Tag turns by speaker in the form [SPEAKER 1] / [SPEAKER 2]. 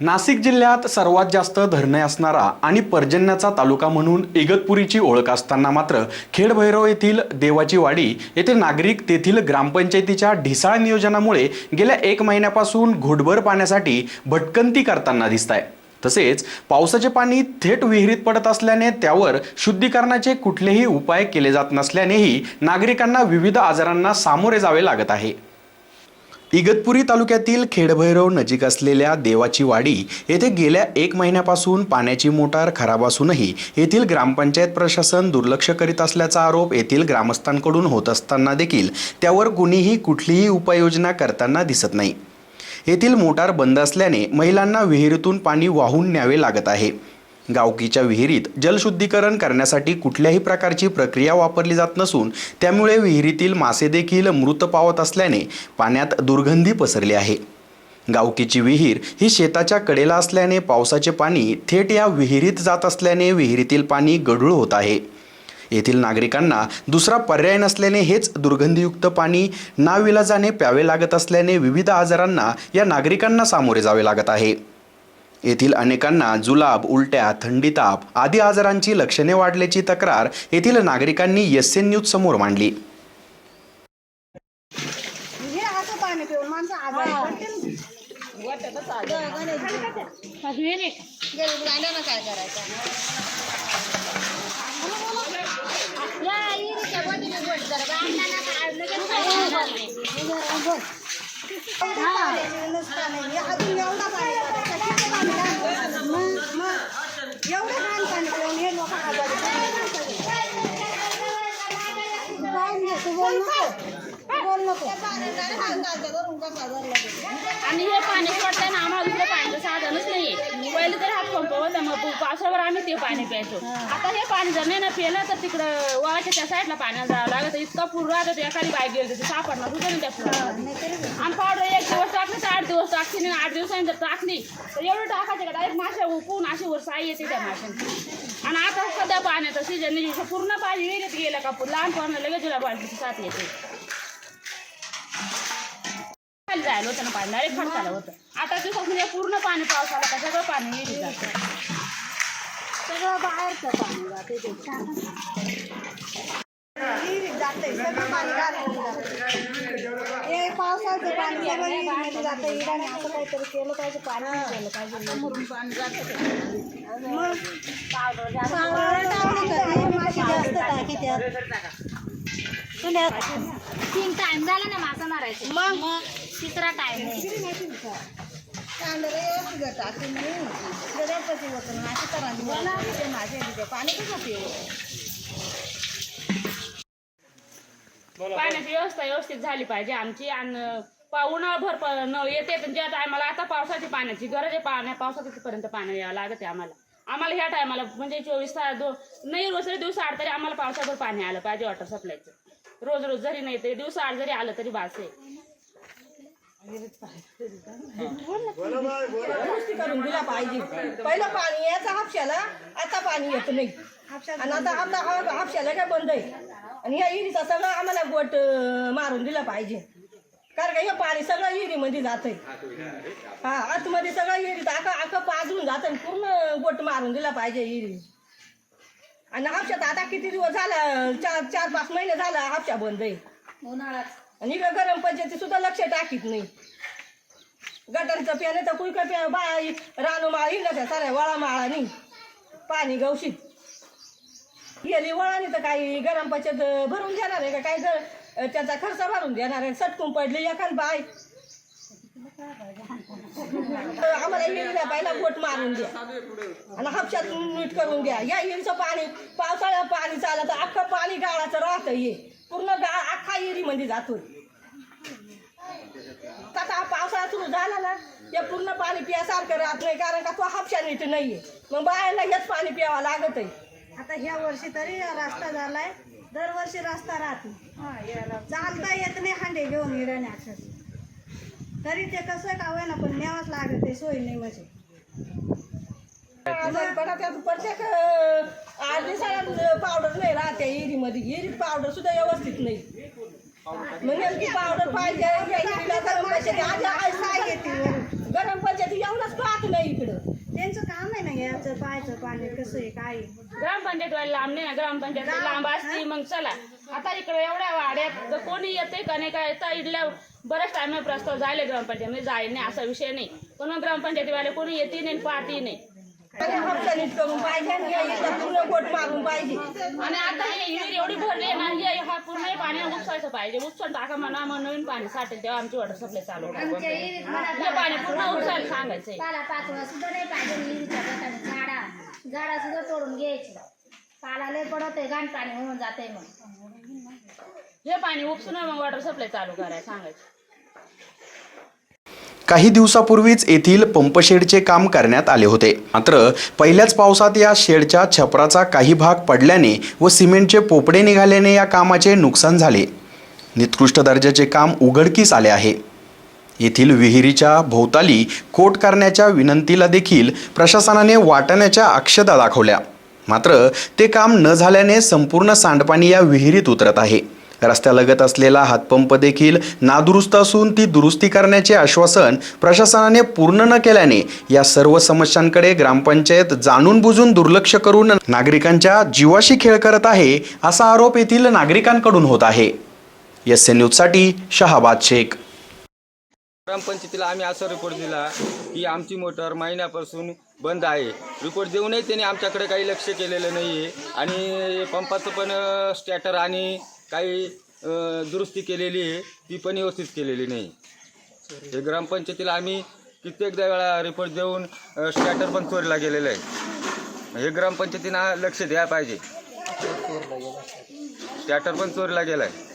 [SPEAKER 1] नाशिक जिल्ह्यात सर्वात जास्त धरणे असणारा आणि पर्जन्याचा तालुका म्हणून इगतपुरीची ओळख असताना मात्र खेडभैरव येथील देवाची वाडी येथे नागरिक तेथील ग्रामपंचायतीच्या ढिसाळ नियोजनामुळे गेल्या एक महिन्यापासून घोटभर पाण्यासाठी भटकंती करताना दिसत आहे तसेच पावसाचे पाणी थेट विहिरीत पडत असल्याने त्यावर शुद्धीकरणाचे कुठलेही उपाय केले जात नसल्यानेही नागरिकांना विविध आजारांना सामोरे जावे लागत आहे. इगतपुरी तालुक्यातील खेडभैरव नजीक असलेल्या देवाची वाडी येथे गेल्या एक महिन्यापासून पाण्याची मोटार खराब असूनही येथील ग्रामपंचायत प्रशासन दुर्लक्ष करीत असल्याचा आरोप येथील ग्रामस्थांकडून होत असताना देखील त्यावर कुणीही कुठलीही उपाययोजना करताना दिसत नाही. येथील मोटार बंद असल्याने महिलांना विहिरीतून पाणी वाहून न्यावे लागत आहे. गावकीच्या विहिरीत जलशुद्धीकरण करण्यासाठी कुठल्याही प्रकारची प्रक्रिया वापरली जात नसून त्यामुळे विहिरीतील मासे देखील मृत पावत असल्याने पाण्यात दुर्गंधी पसरली आहे. गावकीची विहीर ही शेताच्या कडेला असल्याने पावसाचे पाणी थेट या विहिरीत जात असल्याने विहिरीतील पाणी गढूळ होत आहे. येथील नागरिकांना दुसरा पर्याय नसल्याने हेच दुर्गंधीयुक्त पाणी नाविलाजाने प्यावे लागत असल्याने विविध आजारांना या नागरिकांना सामोरे जावे लागत आहे. येथील अनेकांना जुलाब उलट्या थंडी ताप आदी आजारांची लक्षणे वाढल्याची तक्रार येथील नागरिकांनी एस एन न्यूज समोर मांडली.
[SPEAKER 2] आणि हे पाणी सोडताना आम्हाला दुसरं पाण्याचं साधनच नाहीये. पहिले तर हात पंप होता मग पावसावर आम्ही ते पाणी प्यायचो. आता हे पाणी जर नाही ना पिलं तर तिकडं वाच्या त्या साईडला पाण्याला जावं लागत. इतका पूर राहत होता एखादी बाई गेली तर सापडणार होतं ना त्या पुरामध्ये. आणि पावडर एक दिवस टाकली तर आठ दिवस टाकली नाही आठ दिवसांनी जर टाकली तर एवढं टाकायचं का? डायरेक्ट माश्या उकून अशी वर साई येते त्या माशांची. आणि आता सध्या पाण्याचं सीजन पूर्ण पाणी विहिरीत गेलं का? लहान पाण्याला लगेच जुला बालकीची साथ येते. खाली जायला होतं ना पाणी डायरेक्ट खडकाला होतं. आता दिवसात म्हणजे पूर्ण पाणी पाऊस आला का सगळं पाणी जातं.
[SPEAKER 3] सगळं बाहेरचं पाणी जाते ते विहिरीत जाते सगळं पाणी घालून जातं. हे पावसाचं पाणी सगळं विहिरीमध्ये जातं. इराने असं काहीतरी केलं पाहिजे पाणी नाही केलं पाहिजे.
[SPEAKER 2] मुरून पाणी जातं.
[SPEAKER 3] मग?
[SPEAKER 2] पावडर जास्त
[SPEAKER 3] पावडर टाकली का नाही, माशी जास्त टाकी त्यात.
[SPEAKER 2] तीन टाइम झाला ना मासा मारायचे.
[SPEAKER 3] मग?
[SPEAKER 2] तिसरा
[SPEAKER 3] पिऊ?
[SPEAKER 2] पाण्याची व्यवस्था व्यवस्थित झाली पाहिजे आमची. आणि उन्हाळाभर प- न येते पण ज्या टायमाला आता पावसाची पाण्याची गरज आहे पाण्या पावसापर्यंत पाणी यावं लागत आम्हाला. आम्हाला ह्या टायमाला म्हणजे चोवीस तास दो नाही रोज दिवस आड तरी आम्हाला पावसाभर पाणी आलं पाहिजे वॉटर सप्लायचं रोज रोज जरी नाही तरी दिवस आड जरी आलं तरी बास आहे.
[SPEAKER 4] दुरुस्ती करून दिला पाहिजे पहिलं पाणी यायचं हापशाला आता पाणी येत नाही आणि आता आता हापशाला काय बंद आहे आणि ह्या इरीचा सगळं आम्हाला गोट मारून दिला पाहिजे कारण का हे पाणी सगळं विहिरीमध्ये जात हा. आतमध्ये सगळं विहिरीत आका आका पाजून जात पूर्ण गोट मारून दिला पाहिजे हिरी आणि हापशात आता किती दिवस झाला चार चार पाच महिने झाला हापशा बंद आहे आणि इकडं गरम पंचायती सुद्धा लक्ष टाकीत नाही. गटारचं प्याने तर कुलका प्या बा बाई रानू माळ ना त्या साऱ्या वळा माळानी पाणी गवशीत. गेली वळानी तर काही गरम पंचायत भरून देणार आहे का? काही जर त्याचा खर्च भरून देणार आहे. सटकून पडली एखाद बाय आम्हाला हिरीला पहिला बोट मारून द्या. आणि हापशात नीट करून द्या या हिरीचं पाणी पावसाळ्यात पाणी चाललं तर अख्खं पाणी गाळाचं राहतं हे. पूर्ण गाळ अख्खा हिरीमध्ये जातो. आता हा पावसाळा सुरू झाला ना ते पूर्ण पाणी पियासारखं राहत नाही कारण का तो हापशा नीट नाहीये. मग बाहेरला हेच पाणी प्यावं लागत आहे
[SPEAKER 3] आता ह्या वर्षी तरी रस्ता झालाय. दरवर्षी रस्ता राहतो चालता येत नाही हांडे घेऊन हिरण्याचं. तरी ते कसं का होईना पण न्यावंच लागत ते सोय नाही म्हणजे.
[SPEAKER 4] पडा त्यात प्रत्येक पावडर नाही राहते हिरीमध्ये हिरीत पावडर सुद्धा व्यवस्थित नाही. मग नेमकी पावडर पाहिजे गरम पंचायती आज आज काय येते गरम पंचायती एवढंच पाहत नाही
[SPEAKER 3] जायचं पाहायचं पाणी कसं आहे काय आहे.
[SPEAKER 2] ग्रामपंचायत वाले लांब नाही ना ग्रामपंचायत लांब असती मग चला. आता इकडे एवढ्या वाड्यात जर कोणी येते का नाही काय तर इथल्या बऱ्याच टाइम प्रस्ताव झाले ग्रामपंचायत. जाईल नाही असा विषय नाही. पण मग ग्रामपंचायतीवाले कोणी येते नाही पाहते नाही.
[SPEAKER 4] आणि हापशा नीट करून पाहिजे पूर्ण गोट मारून पाहिजे
[SPEAKER 2] आणि आता हे विहीर एवढी भरली आहे ना हे हा पूर्ण पाणी उपसायचं पाहिजे. उपसून टाका म्हणा मग नवीन पाणी साठेल तेव्हा आमची वॉटर सप्लाय चालू. हे पाणी पूर्ण उपसायला सांगायचंय.
[SPEAKER 5] पाला पाचवा सुद्धा नाही पाहिजे झाडा झाडा सुद्धा तोडून घ्यायची. पाला लय पडत आहे घाण पाणी होऊन जाते मग.
[SPEAKER 2] हे पाणी उपसून मग वॉटर सप्लाय चालू करायला सांगायचं
[SPEAKER 1] काही दिवसापूर्वीच येथील पंपशेडचे काम करण्यात आले होते. मात्र पहिल्याच पावसात या शेडच्या छपराचा काही भाग पडल्याने व सिमेंटचे पोपडे निघाल्याने या कामाचे नुकसान झाले. निकृष्ट दर्जाचे काम उघडकीस आले आहे. येथील विहिरीच्या भोवताली कोट करण्याच्या विनंतीला देखील प्रशासनाने वाटण्याच्या अक्षता दाखवल्या. मात्र ते काम न झाल्याने संपूर्ण सांडपाणी या विहिरीत उतरत आहे. रस्त्यालगत असलेला हातपंप देखील नादुरुस्त असून ती दुरुस्ती करण्याचे आश्वासन प्रशासनाने पूर्ण न केल्याने या सर्व समस्यांकडे ग्रामपंचायत जाणून बुजून दुर्लक्ष करून नागरिकांच्या जीवाशी खेळ करत आहे असा आरोप येथील नागरिकांकडून होत आहे. एस एन न्यूजसाठी शहाबाद शेख.
[SPEAKER 6] ग्रामपंचायतीला आम्ही असा रिपोर्ट दिला की आमची मोटर महिन्यापासून बंद आहे. रिपोर्ट देऊनही त्यांनी आमच्याकडे काही लक्ष केलेलं नाही आहे आणि पंपाचं पण स्टॅटर आणि काही दुरुस्ती केलेली आहे ती पण व्यवस्थित केलेली नाही. हे ग्रामपंचायतीला आम्ही कित्येकदा वेळा रिपोर्ट देऊन स्टॅटर पण चोरीला गेलेलं आहे. हे ग्रामपंचायतीनं लक्ष द्यायला पाहिजे. स्टॅटर पण चोरीला गेला आहे